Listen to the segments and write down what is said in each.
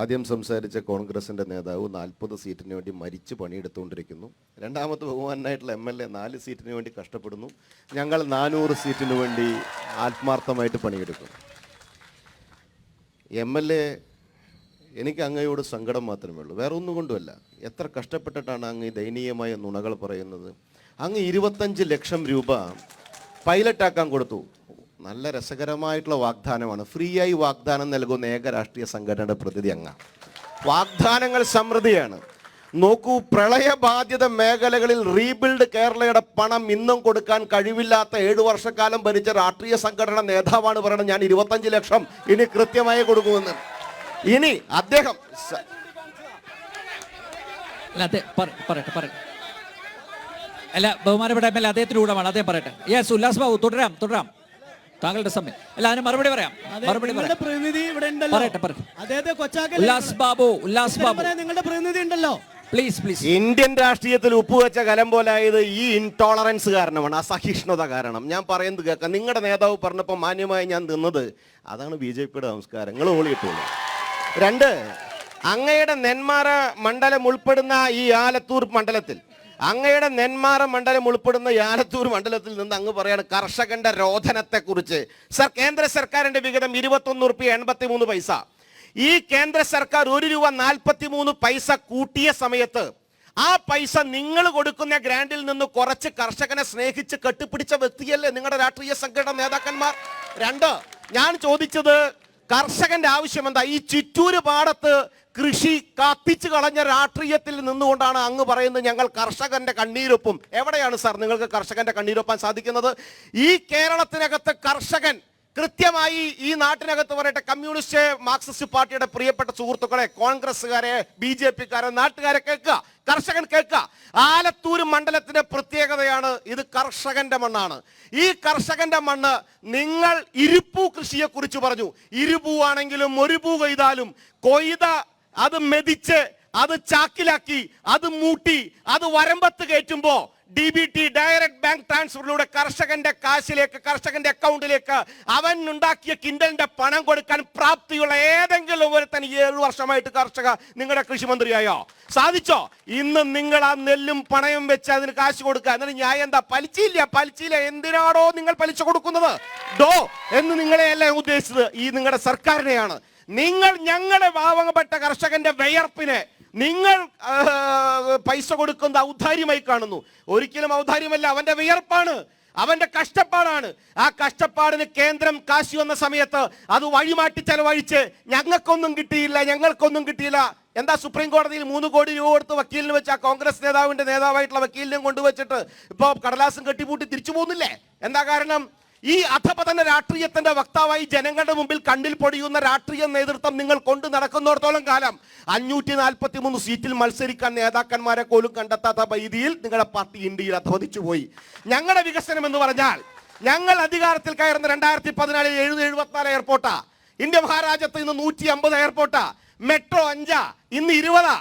ആദ്യം സംസാരിച്ച കോൺഗ്രസിന്റെ നേതാവ് നാൽപ്പത് സീറ്റിന് വേണ്ടി മരിച്ച് പണിയെടുത്തുകൊണ്ടിരിക്കുന്നു. രണ്ടാമത്തെ ബഹുമാനായിട്ടുള്ള എം എൽ എ നാല് സീറ്റിന് വേണ്ടി കഷ്ടപ്പെടുന്നു. ഞങ്ങൾ നാനൂറ് സീറ്റിന് വേണ്ടി ആത്മാർത്ഥമായിട്ട് പണിയെടുക്കും. എം എൽ എ എനിക്ക് അങ്ങയോട് സങ്കടം മാത്രമേ ഉള്ളൂ. വേറെ ഒന്നും കൊണ്ടുമല്ല. എത്ര കഷ്ടപ്പെട്ടിട്ടാണ് അങ്ങ് ദയനീയമായ നുണകൾ പറയുന്നത്? അങ്ങ് ഇരുപത്തഞ്ച് ലക്ഷം രൂപ പൈലറ്റാക്കാൻ കൊടുത്തു. നല്ല രസകരമായിട്ടുള്ള വാഗ്ദാനമാണ്. ഫ്രീ ആയി വാഗ്ദാനം നൽകുന്ന ഏക രാഷ്ട്രീയ സംഘടനയുടെ പ്രതിനിധി അങ്ങ. വാഗ്ദാനങ്ങൾ സമൃദ്ധിയാണ്. നോക്കൂ പ്രളയബാധിത മേഖലകളിൽ റീബിൽഡ് കേരളയുടെ പണം ഇന്നും കൊടുക്കാൻ കഴിവില്ലാത്ത ഏഴു വർഷക്കാലം ഭരിച്ച രാഷ്ട്രീയ സംഘടന നേതാവാണ് പറയുന്നത് ഞാൻ ഇരുപത്തഞ്ച് ലക്ഷം ഇനി കൃത്യമായി കൊടുക്കുമെന്ന്. ഇനി അദ്ദേഹം അല്ല ബഹുമാനപ്പെട്ട എം എൽ എ അദ്ദേഹത്തിന് കൂടമാണ് അദ്ദേഹം പറയട്ടെ. യെസ് ഉല്ലാസ് ബാബു തുടരാം തുടരാം. താങ്കളുടെ സമയം. അല്ല അതിന് മറുപടി പറയാം. മറുപടി നിങ്ങളുടെ പറയാം പ്രതിനിധി ഇവിടെ ഉണ്ടല്ലോ. പറയട്ടെ, പറയട്ടെ. അദ്ദേഹത്തെ കൊച്ചാക്കൽ ഉല്ലാസ് ബാബു ഉല്ലാസ് ബാബു. നിങ്ങളുടെ പ്രതിനിധി ഉണ്ടല്ലോ. പ്ലീസ് പ്ലീസ് ഇന്ത്യൻ രാഷ്ട്രീയത്തിൽ ഉപ്പുവെച്ച കലം പോലായത് ഈ ഇൻടോളറൻസ് കാരണമാണ് അസഹിഷ്ണുത കാരണം. ഞാൻ പറയുന്നത് കേൾക്കാം. നിങ്ങളുടെ നേതാവ് പറഞ്ഞപ്പോൾ മാന്യമായി ഞാൻ നിന്നത് അതാണ് ബി ജെ പിയുടെ സംസ്കാരം. നിങ്ങൾ ഓളിയിട്ടുള്ളൂ രണ്ട് അങ്ങയുടെ നെന്മാറ മണ്ഡലം ഉൾപ്പെടുന്ന ഈ ആലത്തൂർ മണ്ഡലത്തിൽ അങ്ങയുടെ നെന്മാറ മണ്ഡലം ഉൾപ്പെടുന്ന യാലത്തൂർ മണ്ഡലത്തിൽ നിന്ന് അങ്ങ് പറയാണ് കർഷകന്റെ രോധനത്തെ കുറിച്ച് സർ കേന്ദ്ര സർക്കാരിന്റെ വിഹിതം ഇരുപത്തൊന്ന് റുപ്യ എൺപത്തി മൂന്ന് പൈസ. ഈ കേന്ദ്ര സർക്കാർ ഒരു രൂപ നാൽപ്പത്തി മൂന്ന് പൈസ കൂട്ടിയ സമയത്ത് ആ പൈസ നിങ്ങൾ കൊടുക്കുന്ന ഗ്രാൻഡിൽ നിന്ന് കുറച്ച് കർഷകനെ സ്നേഹിച്ച് കെട്ടിപ്പിടിച്ച വ്യക്തിയല്ലേ നിങ്ങളുടെ രാഷ്ട്രീയ സംഘടന നേതാക്കന്മാർ? രണ്ട് ഞാൻ ചോദിച്ചത് കർഷകന്റെ ആവശ്യം എന്താ ഈ ചിറ്റൂര് പാടത്ത് കൃഷി കത്തിച്ചു കളഞ്ഞ രാഷ്ട്രീയത്തിൽ നിന്നുകൊണ്ടാണ് അങ്ങ് പറയുന്നത് ഞങ്ങൾ കർഷകന്റെ കണ്ണീരൊപ്പും. എവിടെയാണ് സാർ നിങ്ങൾക്ക് കർഷകന്റെ കണ്ണീരൊപ്പാൻ സാധിക്കുന്നത്? ഈ കേരളത്തിനകത്ത് കർഷകൻ കൃത്യമായി ഈ നാട്ടിനകത്ത് പറയട്ടെ കമ്മ്യൂണിസ്റ്റ് മാർക്സിസ്റ്റ് പാർട്ടിയുടെ പ്രിയപ്പെട്ട സുഹൃത്തുക്കളെ കോൺഗ്രസ്സുകാരെ ബി ജെ പിക്കാരെ നാട്ടുകാരെ കേൾക്കുക കർഷകൻ കേൾക്കുക. ആലത്തൂർ മണ്ഡലത്തിന്റെ പ്രത്യേകതയാണ് ഇത് കർഷകന്റെ മണ്ണാണ്. ഈ കർഷകന്റെ മണ്ണ് നിങ്ങൾ ഇരുപ്പൂ കൃഷിയെ കുറിച്ച് പറഞ്ഞു. ഇരുപൂ ആണെങ്കിലും ഒരു പൂ കൊയ്താലും കൊയ്ത അത് മെതിച്ച് അത് ചാക്കിലാക്കി അത് മൂട്ടി അത് വരമ്പത്ത് കയറ്റുമ്പോ D B T direct bank ട്രാൻസ്ഫറിലൂടെ കർഷകന്റെ കാശിലേക്ക് കർഷകന്റെ അക്കൗണ്ടിലേക്ക് അവൻ ഉണ്ടാക്കിയ കിൻഡലിന്റെ പണം കൊടുക്കാൻ പ്രാപ്തിയുള്ള ഏതെങ്കിലും ഒരു ഈ ഏഴു വർഷമായിട്ട് കർഷക നിങ്ങളുടെ കൃഷിമന്ത്രിയായോ? സാധിച്ചോ? ഇന്ന് നിങ്ങൾ ആ നെല്ലും പണയും വെച്ച് അതിന് കാശ് കൊടുക്കുക. എന്നിട്ട് ഞാൻ എന്താ? പലിച്ചില്ല പലിച്ചില്ല എന്തിനാണോ നിങ്ങൾ പലിശ കൊടുക്കുന്നത്? ഡോ എന്ന് നിങ്ങളെയല്ല ഉദ്ദേശിച്ചത്? ഈ നിങ്ങളുടെ സർക്കാരിനെയാണ്. നിങ്ങൾ ഞങ്ങളെ പാവപ്പെട്ട കർഷകന്റെ വിയർപ്പിനെ നിങ്ങൾ പൈസ കൊടുക്കുന്ന ഔദാര്യമായി കാണുന്നു. ഒരിക്കലും ഔദാര്യമല്ല അവന്റെ വിയർപ്പാണ് അവന്റെ കഷ്ടപ്പാടാണ്. ആ കഷ്ടപ്പാടിന് കേന്ദ്രം കാശി വന്ന സമയത്ത് അത് വഴിമാറ്റി ചെലവഴിച്ച് ഞങ്ങൾക്കൊന്നും കിട്ടിയില്ല ഞങ്ങൾക്കൊന്നും കിട്ടിയില്ല. എന്താ സുപ്രീം കോടതിയിൽ മൂന്ന് കോടി രൂപ കൊടുത്ത് വക്കീലിന് വെച്ച് ആ കോൺഗ്രസ് നേതാവിന്റെ നേതാവായിട്ടുള്ള വക്കീലിനെ കൊണ്ടുവച്ചിട്ട് ഇപ്പോൾ കടലാസും കെട്ടിപ്പൂട്ടി തിരിച്ചു പോകുന്നില്ലേ? എന്താ കാരണം? ഈ അധപതന രാഷ്ട്രീയത്തിന്റെ വക്താവായി ജനങ്ങളുടെ മുമ്പിൽ കണ്ണിൽ പൊടിയുന്ന രാഷ്ട്രീയ നേതൃത്വം നിങ്ങൾ കൊണ്ടു നടക്കുന്നിടത്തോളം കാലം അഞ്ഞൂറ്റി നാൽപ്പത്തി മൂന്ന് സീറ്റിൽ മത്സരിക്കാൻ നേതാക്കന്മാരെ പോലും കണ്ടെത്താത്ത രീതിയിൽ നിങ്ങളുടെ പാർട്ടി ഇന്ത്യയിൽ അധവദിച്ചു പോയി. ഞങ്ങളുടെ വികസനം എന്ന് പറഞ്ഞാൽ ഞങ്ങൾ അധികാരത്തിൽ കയറുന്ന രണ്ടായിരത്തി പതിനാലിൽ എഴുന്ന എഴുപത്തിനാല് എയർപോർട്ടാ ഇന്ത്യ മഹാരാജ്യത്ത് ഇന്ന് നൂറ്റി അമ്പത് എയർപോർട്ടാ മെട്രോ അഞ്ചാ ഇന്ന് ഇരുപതാ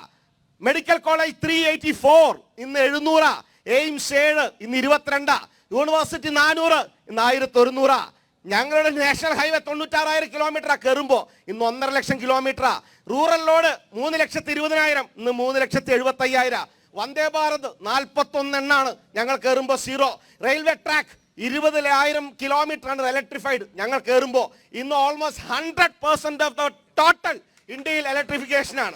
medical college three eighty four ഇന്ന് എഴുന്നൂറാ എയിംസ് ഏഴ് ഇന്ന് ഇരുപത്തിരണ്ടാ യൂണിവേഴ്സിറ്റി നാനൂറ് ഇന്ന് ആയിരത്തി ഒരുന്നൂറാ ഞങ്ങളുടെ നാഷണൽ ഹൈവേ തൊണ്ണൂറ്റാറായിരം കിലോമീറ്ററാ കയറുമ്പോൾ ഇന്ന് ഒന്നര ലക്ഷം കിലോമീറ്ററാ. റൂറൽ റോഡ് മൂന്ന് ലക്ഷത്തി ഇരുപതിനായിരം ഇന്ന് മൂന്ന് ലക്ഷത്തി എഴുപത്തി അയ്യായിരം വന്ദേ ഭാരത് നാൽപ്പത്തൊന്നെണ്ണാണ് ഞങ്ങൾ കയറുമ്പോൾ സീറോ. റെയിൽവേ ട്രാക്ക് ഇരുപതിലായിരം ആണ് ഇലക്ട്രിഫൈഡ് ഞങ്ങൾ കയറുമ്പോൾ ഇന്ന് almost hundred percent of the total ഇന്ത്യയിൽ ഇലക്ട്രിഫിക്കേഷൻ ആണ്.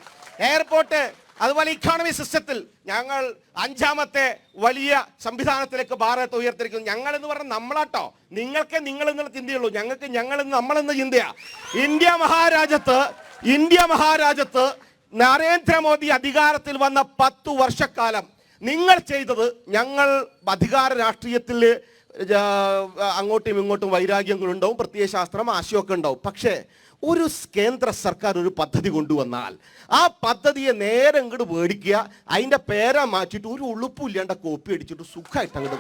എയർപോർട്ട് അതുപോലെ ഇക്കോണമി സിസ്റ്റത്തിൽ ഞങ്ങൾ അഞ്ചാമത്തെ വലിയ സംവിധാനത്തിലേക്ക് ഭാരതത്തെ ഉയർത്തിരിക്കുന്നു ഞങ്ങൾ എന്ന് പറഞ്ഞാൽ നമ്മളാട്ടോ. നിങ്ങൾക്ക് നിങ്ങൾ എന്നുള്ള ചിന്തയുള്ളൂ. ഞങ്ങൾക്ക് ഞങ്ങൾ എന്ന് നമ്മളെന്ന ചിന്തയാ. ഇന്ത്യ മഹാരാജ്യത്ത് ഇന്ത്യ മഹാരാജ്യത്ത് നരേന്ദ്രമോദി അധികാരത്തിൽ വന്ന പത്തു വർഷക്കാലം നിങ്ങൾ ചെയ്തത് ഞങ്ങൾ അധികാര രാഷ്ട്രീയത്തിൽ അങ്ങോട്ടും ഇങ്ങോട്ടും വൈരാഗ്യങ്ങളുണ്ടാവും പ്രത്യയശാസ്ത്രം ആശയമൊക്കെ ഉണ്ടാവും. പക്ഷേ ഒരു കേന്ദ്ര സർക്കാർ ഒരു പദ്ധതി കൊണ്ടുവന്നാൽ ആ പദ്ധതിയെ നേരെ ഇങ്ങോട്ട് മേടിക്കുക അതിന്റെ പേര മാറ്റിയിട്ട് ഒരു ഉളുപ്പും കോപ്പി അടിച്ചിട്ട് സുഖമായിട്ട് അങ്ങോട്ട്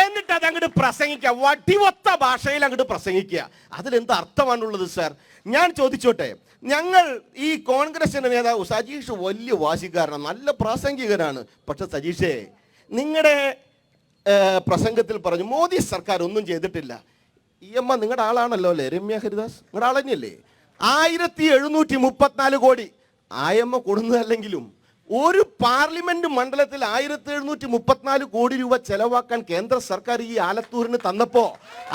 എന്നിട്ട് അത് അങ്ങോട്ട് പ്രസംഗിക്കുക വടിവത്ത ഭാഷയിൽ അങ്ങോട്ട് പ്രസംഗിക്കുക. അതിലെന്ത് അർത്ഥമാണുള്ളത് സാർ ഞാൻ ചോദിച്ചോട്ടെ ഞങ്ങൾ ഈ കോൺഗ്രസിന്റെ നേതാവ് സജീഷ് വലിയ വാശിക്കാരനാണ് നല്ല പ്രാസംഗികനാണ്. പക്ഷെ സജീഷേ നിങ്ങളുടെ പ്രസംഗത്തിൽ പറഞ്ഞു മോദി സർക്കാർ ഒന്നും ചെയ്തിട്ടില്ല. ഈ അമ്മ നിങ്ങളുടെ ആളാണല്ലോ അല്ലേ രമ്യ ഹരിദാസ്? നിങ്ങളുടെ ആൾ തന്നെയല്ലേ ആയിരത്തി എഴുന്നൂറ്റി മുപ്പത്തിനാല് കോടി ആയമ്മ കൊടുന്നതല്ലെങ്കിലും ഒരു പാർലമെന്റ് മണ്ഡലത്തിൽ ആയിരത്തി എഴുന്നൂറ്റി മുപ്പത്തിനാല് കോടി രൂപ ചെലവാക്കാൻ കേന്ദ്ര സർക്കാർ ഈ ആലത്തൂരിന് തന്നപ്പോ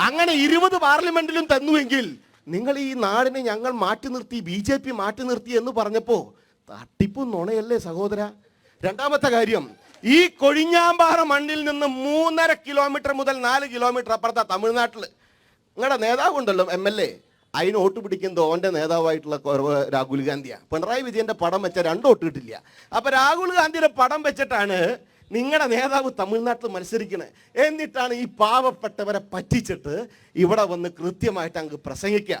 അങ്ങനെ ഇരുപത് പാർലമെന്റിലും തന്നുവെങ്കിൽ നിങ്ങൾ ഈ നാടിനെ ഞങ്ങൾ മാറ്റി നിർത്തി ബി ജെ പി മാറ്റി നിർത്തി എന്ന് പറഞ്ഞപ്പോ തട്ടിപ്പും നുണയല്ലേ സഹോദര? രണ്ടാമത്തെ കാര്യം ഈ കൊഴിഞ്ഞാമ്പാറ മണ്ണിൽ നിന്ന് മൂന്നര കിലോമീറ്റർ മുതൽ നാല് കിലോമീറ്റർ അപ്പുറത്താ തമിഴ്നാട്ടിൽ. നിങ്ങളുടെ നേതാവുണ്ടല്ലോ എം എൽ എ. അതിന് വോട്ട് പിടിക്കുന്നത് ഓന്റെ നേതാവായിട്ടുള്ള രാഹുൽ ഗാന്ധിയാണ് പിണറായി വിജയന്റെ പടം വെച്ച രണ്ട് വോട്ട് കിട്ടില്ല. അപ്പോൾ രാഹുൽ ഗാന്ധിയുടെ പടം വെച്ചിട്ടാണ് നിങ്ങളുടെ നേതാവ് തമിഴ്നാട്ടിൽ മത്സരിക്കണേ. എന്നിട്ടാണ് ഈ പാവപ്പെട്ടവരെ പറ്റിച്ചിട്ട് ഇവിടെ വന്ന് കൃത്യമായിട്ട് അങ്ങ് പ്രസംഗിക്കുക